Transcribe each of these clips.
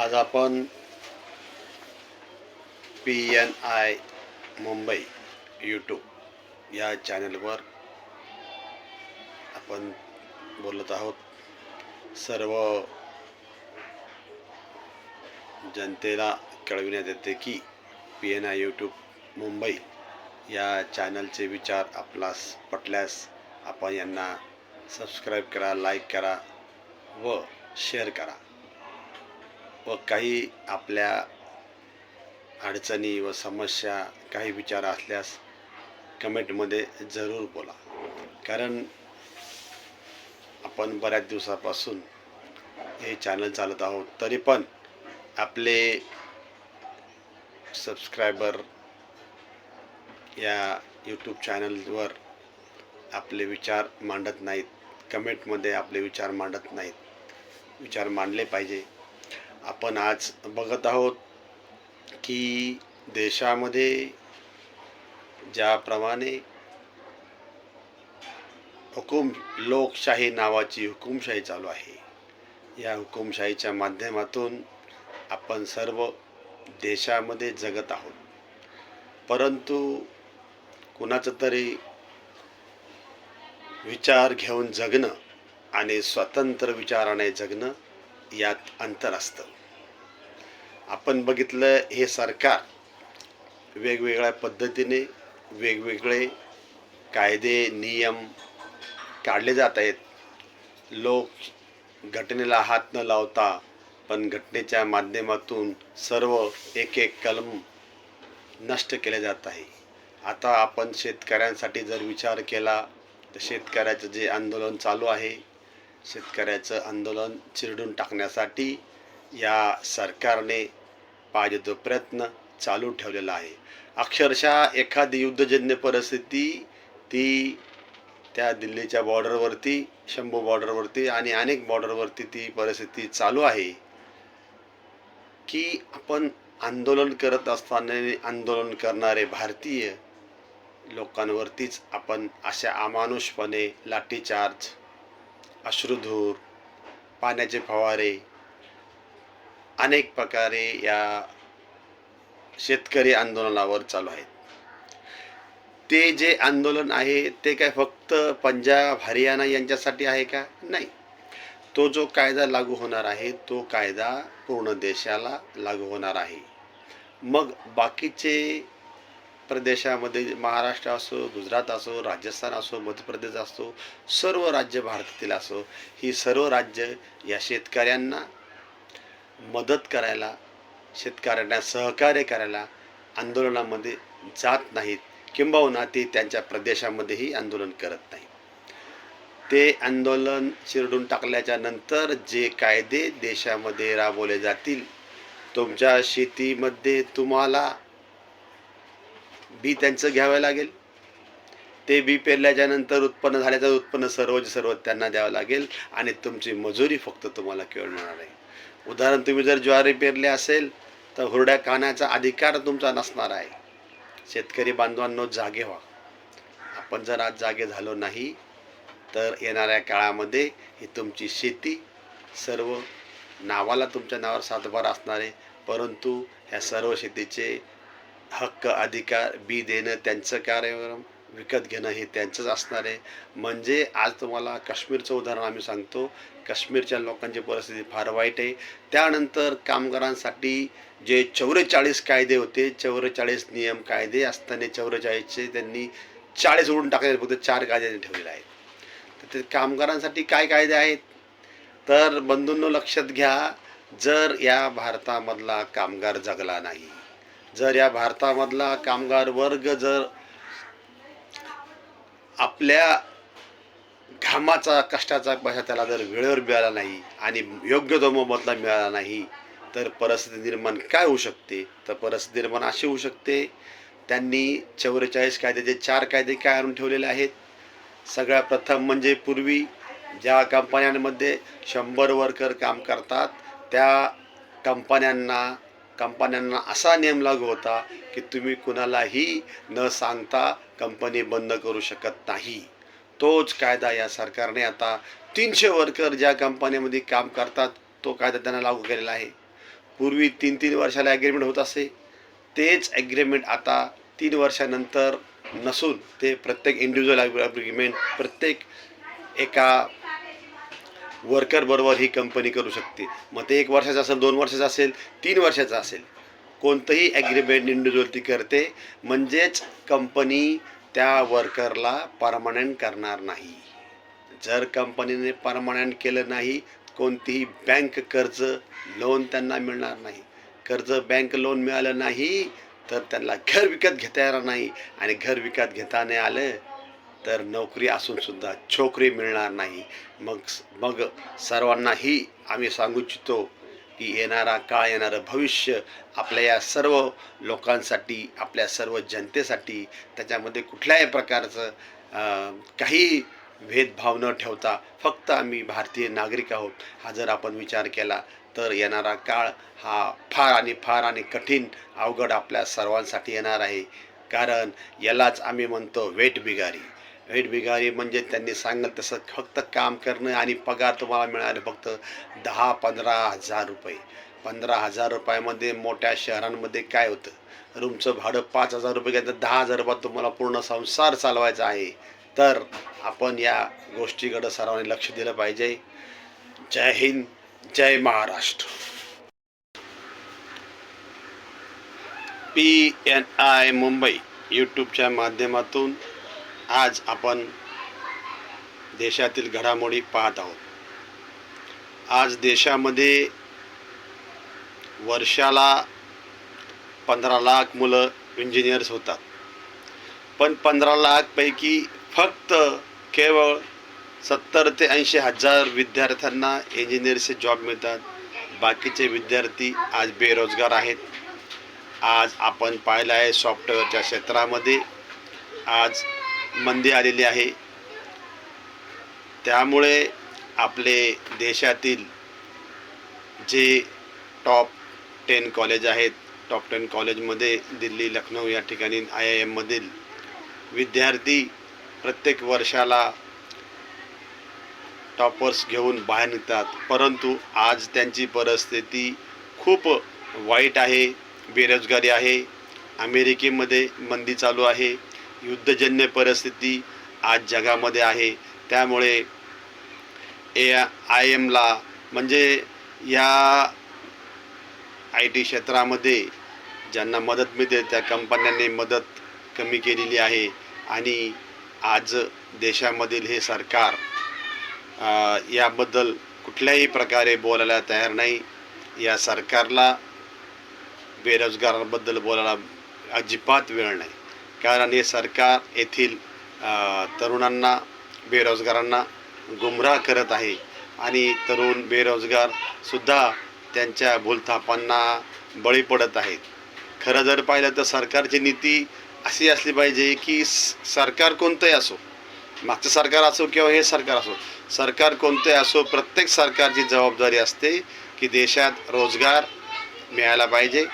आज आपण P N I Mumbai YouTube या चॅनलवर आपण बोलत आहोत. सर्व जनतेला कळविण्यात येते की P N I YouTube Mumbai या चॅनलचे विचार आपलास पटल्यास आपण यांना सबस्क्राईब करा लाईक करा व शेअर करा. व काही आपल्या अडचणी व समस्या काही विचार असल्यास कमेंटमध्ये जरूर बोला. कारण आपण बऱ्याच दिवसापासून हे चॅनल चालत आहोत तरी पण आपले सबस्क्रायबर या यूट्यूब चॅनलवर आपले विचार मांडत नाहीत. कमेंटमध्ये आपले विचार मांडत नाहीत. विचार मांडले पाहिजे. आपण आज बघत आहोत की देशामध्ये ज्याप्रमाणे हुकुम लोकशाही नावाची हुकुमशाही चालू आहे या हुकुमशाहीच्या माध्यमातून आपण सर्व देशामध्ये जगत आहोत. परंतु कुणाचं तरी विचार घेऊन जगणं आणि स्वतंत्र विचाराने जगणं यात अंतर असतं. आपण बघितलं हे सरकार वेगवेगळ्या पद्धतीने वेगवेगळे कायदे नियम काढले जात आहेत. लोक घटनेला हात न लावता पण घटनेच्या माध्यमातून सर्व एक एक कलम नष्ट केले जात आहे. आता आपण शेतकऱ्यांसाठी जर विचार केला तर शेतकऱ्याचं जे आंदोलन चालू आहे शेतकऱ्याचं आंदोलन चिरडून टाकण्यासाठी या सरकारने पाहिजे तो प्रयत्न चालू ठेवलेला आहे. अक्षरशः एखादी युद्धजन्य परिस्थिती ती त्या दिल्लीच्या बॉर्डरवरती शंभू बॉर्डरवरती आणि अनेक बॉर्डरवरती ती परिस्थिती चालू आहे. की आपण आंदोलन करत असताना आंदोलन करणारे भारतीय लोकांवरतीच आपण अशा अमानुषपणे लाठीचार्ज अश्रुधूर पाण्याचे फवारे अनेक प्रकारे या शेतकरी आंदोलनावर चालू आहेत. ते जे आंदोलन आहे ते काय फक्त पंजाब हरियाणा यांच्यासाठी आहे का? नाही. तो जो कायदा लागू होणार आहे तो कायदा पूर्ण देशाला लागू होणार आहे. मग बाकीचे प्रदेशामध्ये महाराष्ट्र असो गुजरात असो राजस्थान असो मध्य प्रदेश असो सर्व राज्य भारतातील असो ही सर्व राज्य या शेतकऱ्यांना मदत करायला शेतकऱ्यांना सहकार्य करायला आंदोलनामध्ये जात नाहीत. किंबहुना ते त्यांच्या प्रदेशामध्येही आंदोलन करत नाहीत. ते आंदोलन चिरडून टाकल्याच्या नंतर जे कायदे देशामध्ये राबवले जातील तुमच्या शेतीमध्ये तुम्हाला बी त्यांचं घ्यावं लागेल. ते बी पेरल्याच्यानंतर उत्पन्न झाल्याचं उत्पन्न सर्व सर्व त्यांना द्यावं लागेल. आणि तुमची मजुरी फक्त तुम्हाला केवळ मिळणार आहे. उदाहरण तुम्ही जर ज्वारी पेरले असेल तर हुरड्या खाण्याचा अधिकार तुमचा नसणार आहे. शेतकरी बांधवांनो जागे व्हा. आपण जर आज जागे झालो नाही तर येणाऱ्या काळामध्ये ही तुमची शेती सर्व नावाला तुमच्या नावावर सातभार असणार आहे. परंतु ह्या सर्व शेतीचे हक्क अधिकार बी देणं त्यांचं कार्यक्रम विकत घेणं हे त्यांचंच असणार आहे. म्हणजे आज तुम्हाला काश्मीरचं उदाहरण आम्ही सांगतो. काश्मीरच्या लोकांची परिस्थिती फार वाईट आहे. त्यानंतर कामगारांसाठी जे चौवेचाळीस कायदे होते चौवेचाळीस नियम कायदे असताना चौवेचाळीसचे त्यांनी चाळीस उडून टाकलेले फक्त चार कायदे ठेवलेले आहेत. तर ते कामगारांसाठी काय कायदे आहेत? तर बंधूंनो लक्षात घ्या जर या भारतामधला कामगार जगला नाही जर या भारतामधला कामगार वर्ग जर आपल्या घामाचा कष्टाचा पैसा त्याला जर वेळेवर मिळाला नाही आणि योग्य तो मोबदला मिळाला नाही तर परिस्थिती निर्माण काय होऊ शकते? तर परिस्थिती निर्माण अशी होऊ शकते त्यांनी चौवेचाळीस कायद्याचे चार कायदे काय आणून ठेवलेले आहेत? सगळ्या प्रथम म्हणजे पूर्वी ज्या कंपन्यांमध्ये शंभर वर्कर काम करतात त्या कंपन्यांना कंपन्यांना असा नियम लागू होता की तुम्ही कुणालाही न सांगता कंपनी बंद करू शकत नाही. तोच कायदा या सरकारने आता तीनशे वर्कर ज्या कंपन्यामध्ये काम करतात तो कायदा त्यांना लागू केलेला आहे. पूर्वी तीन तीन वर्षाला ॲग्रीमेंट होत असे. तेच ॲग्रीमेंट आता तीन वर्षानंतर नसून ते प्रत्येक इंडिव्हिज्युअल ॲग्रीमेंट प्रत्येक एका वर्करबरोबर ही कंपनी करू शकते. मग ते एक वर्षाचं असेल दोन वर्षाचं असेल तीन वर्षाचं असेल. कोणतंही ॲग्रीमेंट इंडिव्हिज्युअल ती करते म्हणजेच कंपनी त्या वर्करला परमनंट करणार नाही. जर कंपनीने परमनंट केलं नाही कोणतीही बँक कर्ज लोन त्यांना मिळणार नाही. कर्ज बँक लोन मिळालं नाही तर त्यांना घर विकत घेता येणार नाही. आणि घर विकत घेता नाही आलं तर नोकरी असूनसुद्धा छोकरी मिळणार नाही. मग मग सर्वांनाही आम्ही सांगू इच्छितो की येणारा काळ येणारं भविष्य आपल्या या सर्व लोकांसाठी आपल्या सर्व जनतेसाठी त्याच्यामध्ये कुठल्याही प्रकारचं काही भेदभाव न ठेवता फक्त आम्ही भारतीय नागरिक आहोत हा जर आपण विचार केला तर येणारा काळ हा फार आणि फार आणि कठीण अवघड आपल्या सर्वांसाठी येणार आहे. कारण यालाच आम्ही म्हणतो वेट बिगारी वेट बिगारी म्हणजे त्यांनी सांगेल तसं फक्त काम करणं आणि पगार तुम्हाला मिळाले फक्त दहा पंधरा हजार रुपये. पंधरा हजार रुपयामध्ये मोठ्या शहरांमध्ये काय होतं? रूमचं भाडं पाच हजार रुपये घेतं दहा हजार रुपयात तुम्हाला पूर्ण संसार चालवायचा आहे. तर आपण या गोष्टीकडं सर्वांनी लक्ष दिलं पाहिजे. Jai Hind Jai Maharashtra. P N I Mumbai यूट्यूबच्या माध्यमातून आज आपण देशातील घडामोडी पाहत आहोत. आज देशामध्ये वर्षाला पंधरा लाख मुलं इंजिनियर्स होतात. पण पंधरा लाखपैकी फक्त केवळ सत्तर ते ऐंशी हजार विद्यार्थ्यांना इंजिनियरचे जॉब मिळतात. बाकीचे विद्यार्थी आज बेरोजगार आहेत. आज आपण पाहिलं आहे सॉफ्टवेअरच्या क्षेत्रामध्ये. आज मंदी आलेली आहे. त्यामुळे आपले देशातील जे टॉप टेन कॉलेज आहेत टॉप टेन कॉलेजमध्ये दिल्ली लखनौ या ठिकाणी आय आय एममधील विद्यार्थी प्रत्येक वर्षाला टॉपर्स घेऊन बाहेर निघतात. परंतु आज त्यांची परिस्थिती खूप वाईट आहे बेरोजगारी आहे. अमेरिकेमध्ये मंदी चालू आहे. युद्धजन्य परिस्थिती आज जगामध्ये आहे. त्यामुळे ए आय एमला म्हणजे या आय टी क्षेत्रामध्ये ज्यांना मदत मिळते त्या कंपन्यांनी मदत कमी केलेली आहे. आणि आज देशामधील हे सरकार याबद्दल कुठल्याही प्रकारे बोलायला तयार नाही. या सरकारला बेरोजगारांबद्दल बोलायला अजिबात वेळ नाही. कारण हे सरकार येथील तरुणांना बेरोजगारांना गुमराह करत आहे. आणि तरुण बेरोजगारसुद्धा त्यांच्या भूलथापांना बळी पडत आहेत. खरं जर पाहिलं तर सरकारची नीती अशी असली पाहिजे की सरकार कोणतंही असो मागचं सरकार असो किंवा हे सरकार असो सरकार कोणतंही असो प्रत्येक सरकारची जबाबदारी असते की देशात रोजगार मिळायला पाहिजे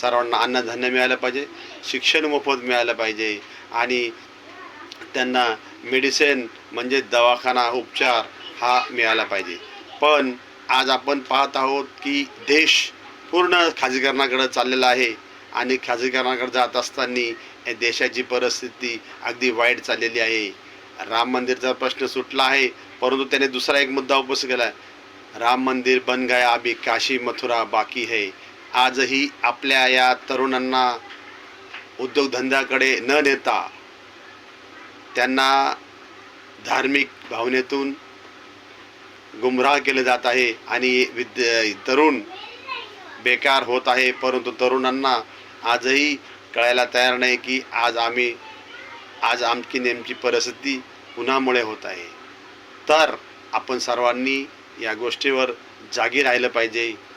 सर्वांना अन्नधान्य मिळालं पाहिजे शिक्षण मोफत मिळालं पाहिजे. आणि त्यांना मेडिसिन म्हणजे दवाखाना उपचार हा मिळाला पाहिजे. पण आज आपण पाहत आहोत की देश पूर्ण खाजगीकरणाकडे चाललेला आहे. आणि खाजगीकरणाकडे जात असताना या देशाची परिस्थिती अगदी वाईट चाललेली आहे. राम मंदिरचा प्रश्न सुटला आहे परंतु त्याने दुसरा एक मुद्दा उपस्थित केला. राम मंदिर बन गया अभी काशी मथुरा बाकी है. आजही आपल्या या तरुणांना उद्योगधंद्याकडे न नेता त्यांना धार्मिक भावनेतून गुमराह केले जात आहे आणि विद्य तरुण बेकार होत आहे. परंतु तरुणांना आजही कळायला तयार नाही की आज आम्ही आज आमची नेमकी परिस्थिती उन्हामुळे होत आहे. तर आपण सर्वांनी या गोष्टीवर जागी राहिलं पाहिजे.